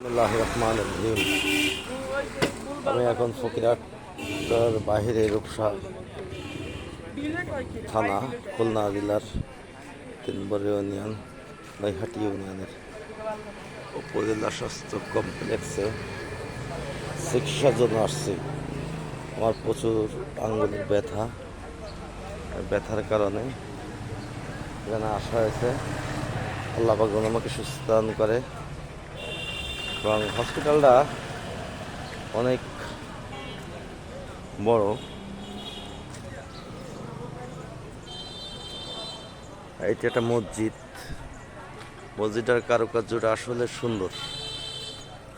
রহমান রহিম আমি এখন ফকিরাটার বাহিরে রূপসা থানা, খুলনা জেলার তিন নম্বর ইউনিয়ন, নৈহাটি ইউনিয়নের উপজেলা স্বাস্থ্য কমপ্লেক্সে চিকিৎসার জন্য আসছি। আমার প্রচুর আঙ্গুলের ব্যথা ব্যথার কারণে এখানে আসা হয়েছে, আল্লাহ আমাকে সুস্থ দান করে। এবং হসপিটালটা অনেক বড়। এইটা একটা মসজিদ। মসজিদটার কারুকার্যটা আসলে সুন্দর,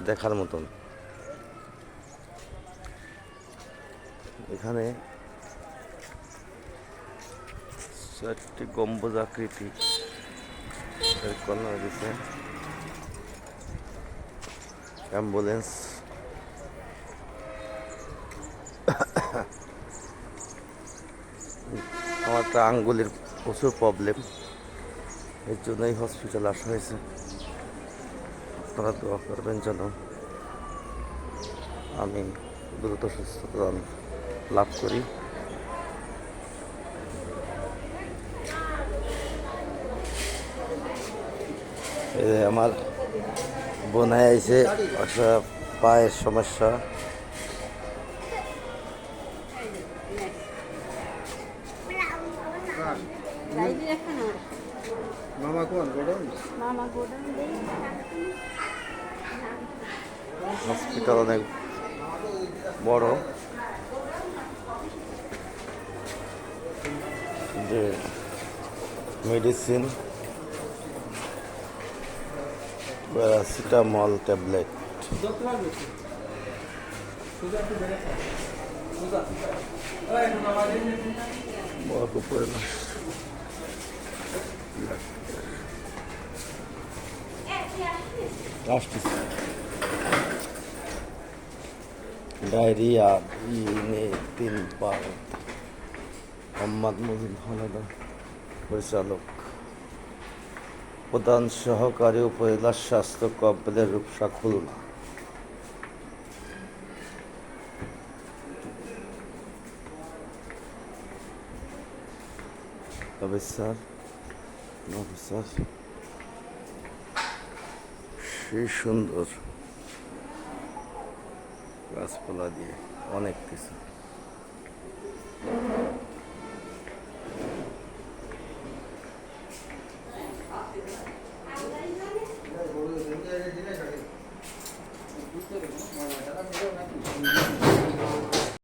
দেখার মতন। এখানে চারটি গম্বুজ আকৃতি কর্নার দিছে। অ্যাম্বুলেন্স আমার একটা আঙ্গুলের প্রচুর প্রবলেম এর জন্যই হসপিটাল আসা হয়েছে। আপনারা দোয়া করবেন যেন আমি দ্রুত সুস্থতা লাভ করি। আমার বোনায় আইছে একটা পায়ের সমস্যা। ডায়েরি রাখা না মামা কোন গোডাউন? মামা গোডাউন হসপিটাল অনেক বড়। যে মেডিসিন প্যারাসিটামল ট্যাবলেট। ডায়রিয়া দিনে তিনবার। মোহাম্মদ মুজিব হানাদা পরিচালক। প্রধান সহকারী উপজেলা স্বাস্থ্য complex Rupsa Khulna officer officer সেই সুন্দর গাছপালা দিয়ে অনেক কিছু দিলে